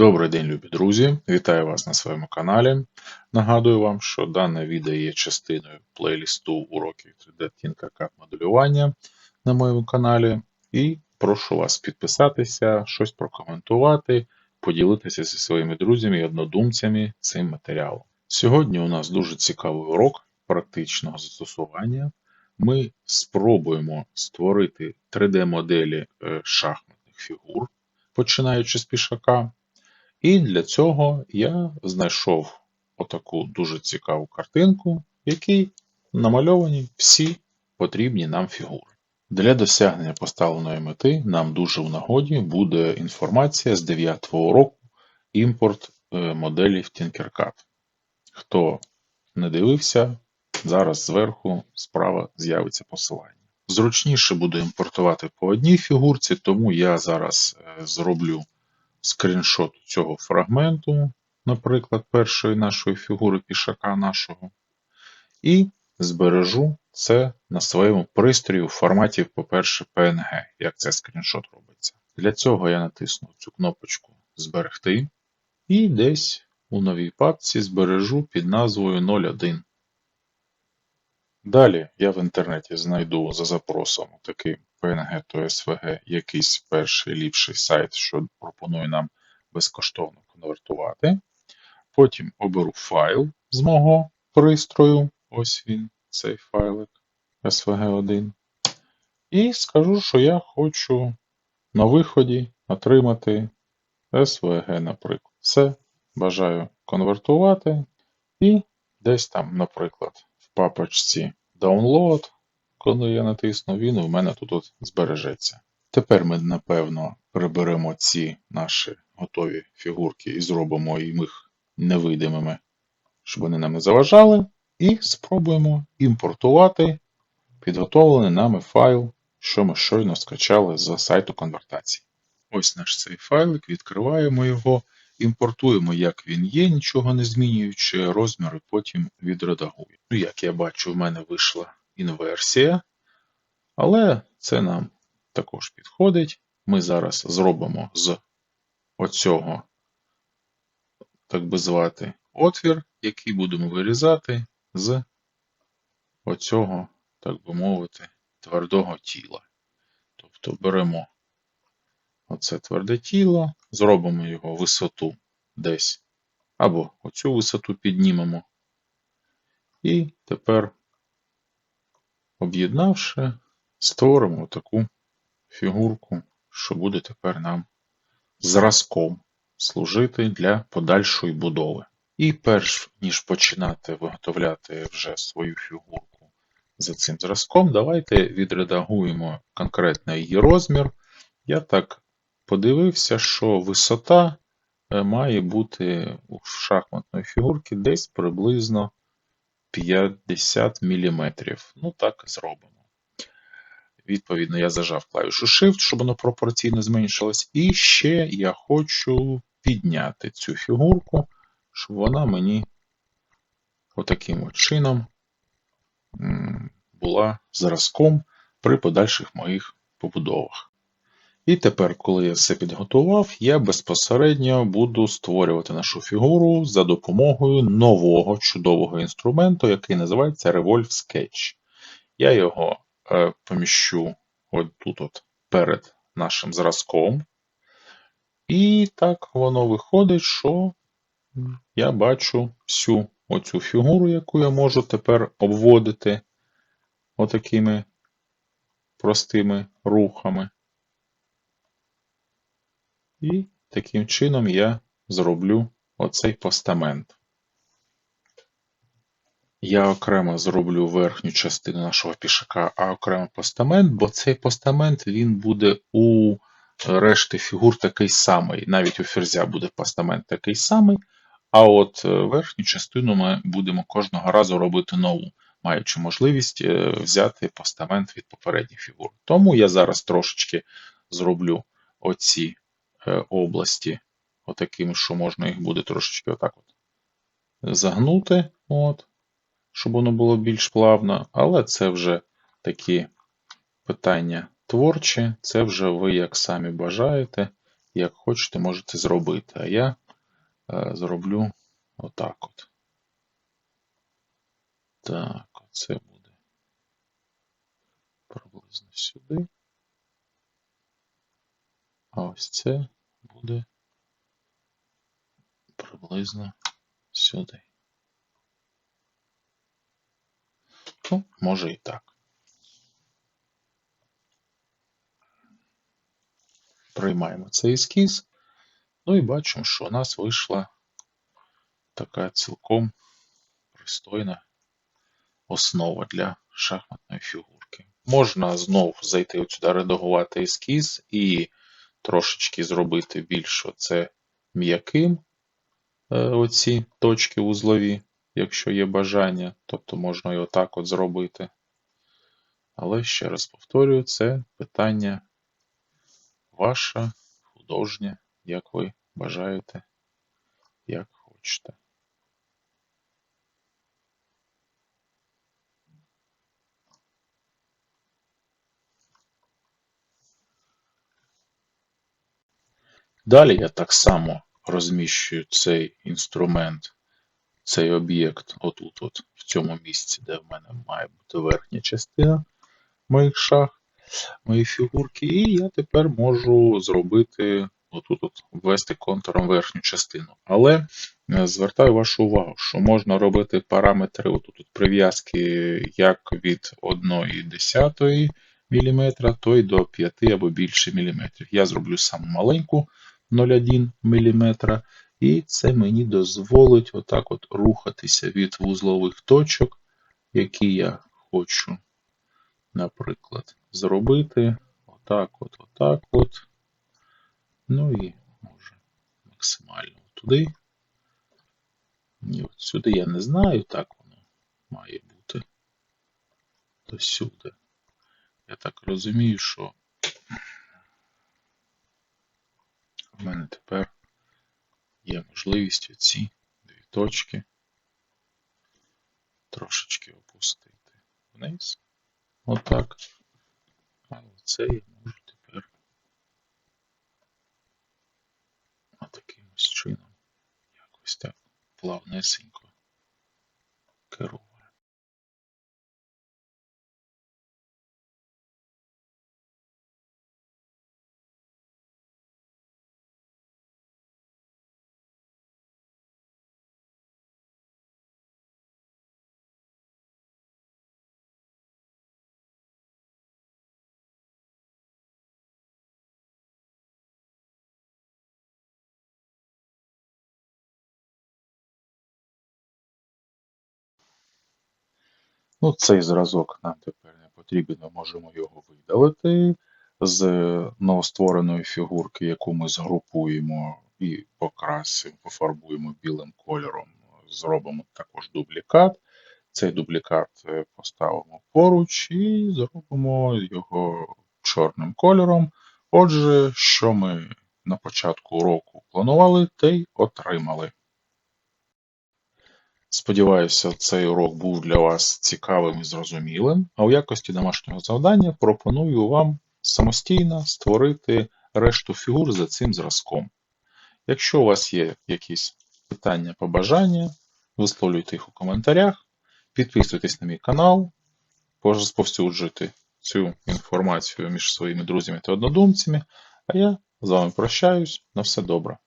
Добрий день, любі друзі! Вітаю вас на своєму каналі. Нагадую вам, що дане відео є частиною плейлісту уроків 3D Tinkercad моделювання на моєму каналі. І прошу вас підписатися, щось прокоментувати, поділитися зі своїми друзями і однодумцями цим матеріалом. Сьогодні у нас дуже цікавий урок практичного застосування. Ми спробуємо створити 3D-моделі е, шахматних фігур, починаючи з пішака. І для цього я знайшов отаку дуже цікаву картинку, в якій намальовані всі потрібні нам фігури. Для досягнення поставленої мети нам дуже в нагоді буде інформація з 9 року імпорт е, моделів Tinkercad. Хто не дивився, зараз зверху справа з'явиться посилання. Зручніше буде імпортувати по одній фігурці, тому я зараз е, зроблю скріншот цього фрагменту, наприклад, першої нашої фігури пішака нашого, і збережу це на своєму пристрої у форматі, по-перше, PNG, як це скріншот робиться. Для цього я натисну цю кнопочку Зберегти і десь у новій папці збережу під назвою 01. Далі я в інтернеті знайду за запросом такий PNG то SVG якийсь перший ліпший сайт, що пропонує нам безкоштовно конвертувати. Потім оберу файл з мого пристрою. Ось він, цей файлик SVG1. І скажу, що я хочу на виході отримати SVG, наприклад. Все. Бажаю конвертувати. І десь там, наприклад, папочці Download коли я натисну, він у мене тут от збережеться. Тепер ми, напевно, приберемо ці наші готові фігурки і зробимо їх невидимими, щоб вони нам не заважали. І спробуємо імпортувати підготовлений нами файл, що ми щойно скачали з сайту конвертації. Ось наш цей файлик, відкриваємо його, імпортуємо, як він є, нічого не змінюючи, розміри потім відредагуємо. Ну, Як я бачу, в мене вийшла інверсія, але це нам також підходить. Ми зараз зробимо з оцього, так би звати, отвір, який будемо вирізати з оцього, так би мовити, твердого тіла. Тобто беремо оце тверде тіло, зробимо його висоту десь, або оцю висоту піднімемо. І тепер Об'єднавши, створимо таку фігурку, що буде тепер нам зразком служити для подальшої будови. І перш ніж починати виготовляти вже свою фігурку за цим зразком, давайте відредагуємо конкретно її розмір. Я так подивився, що висота е, має бути у шахматної фігурки десь приблизно 50 мм. Ну, так зробимо. Відповідно, я зажав клавішу Shift, щоб воно пропорційно зменшилось. І ще я хочу підняти цю фігурку, щоб вона мені отаким от чином була зразком при подальших моїх побудовах. І тепер, коли я все підготував, я безпосередньо буду створювати нашу фігуру за допомогою нового чудового інструменту, який називається Revolve Sketch. Я його е, поміщу от тут от перед нашим зразком. І так воно виходить, що я бачу всю оцю фігуру, яку я можу тепер обводити отакими простими рухами. І таким чином я зроблю оцей постамент. Я окремо зроблю верхню частину нашого пішака, а окремо постамент, бо цей постамент він буде у решти фігур такий самий. Навіть у ферзя буде постамент такий самий. А от е, верхню частину ми будемо кожного разу робити нову, маючи можливість е, взяти постамент від попередніх фігур. Тому я зараз трошечки зроблю оці області, отакими, що можна їх буде трошечки отак от загнути, от, щоб воно було більш плавно, але це вже такі питання творчі, це вже ви як самі бажаєте, як хочете, можете зробити. А я е, зроблю отак от. Так, оце буде приблизно сюди. А ось це буде приблизно сюди. Ну, може і так. Приймаємо цей ескіз. Ну і бачимо, що у нас вийшла така цілком пристойна основа для шахматної фігурки. Можна знов зайти от сюди, редагувати ескіз і трошечки зробити більш оце м'яким е, оці точки узлові, якщо є бажання, тобто можна і отак от зробити. Але ще раз повторюю, це питання ваше, художнє, як ви бажаєте, як хочете. Далі я так само розміщую цей інструмент, цей об'єкт отут, от в цьому місці, де в мене має бути верхня частина моїх шах, мої фігурки, і я тепер можу зробити отут от ввести контуром верхню частину. Але е, звертаю вашу увагу, що можна робити параметри отут от прив'язки як від 1,1 мм, то й до 5 або більше міліметрів. Я зроблю саму маленьку 0,1 мм, і це мені дозволить отак от рухатися від вузлових точок, які я хочу, наприклад, зробити. Отак от, отак от. Ну і може максимально туди. І от сюди я не знаю, так воно має бути. До сюди. Я так розумію, що в мене тепер є можливість оці дві точки трошечки опустити вниз. Отак. А оце я можу тепер отаким чином якось так плавнесенько керувати. Ну, цей зразок нам тепер не потрібен, ми можемо його видалити з новоствореної фігурки, яку ми згрупуємо і покрасимо, пофарбуємо білим кольором, зробимо також дублікат. Цей дублікат е, поставимо поруч і зробимо його чорним кольором. Отже, що ми на початку уроку планували, те й отримали. Сподіваюся, цей урок був для вас цікавим і зрозумілим, а у якості домашнього завдання пропоную вам самостійно створити решту фігур за цим зразком. Якщо у вас є якісь питання, побажання, висловлюйте їх у коментарях, підписуйтесь на мій канал, розповсюджуйте цю інформацію між своїми друзями та однодумцями. А я з вами прощаюсь. На все добре.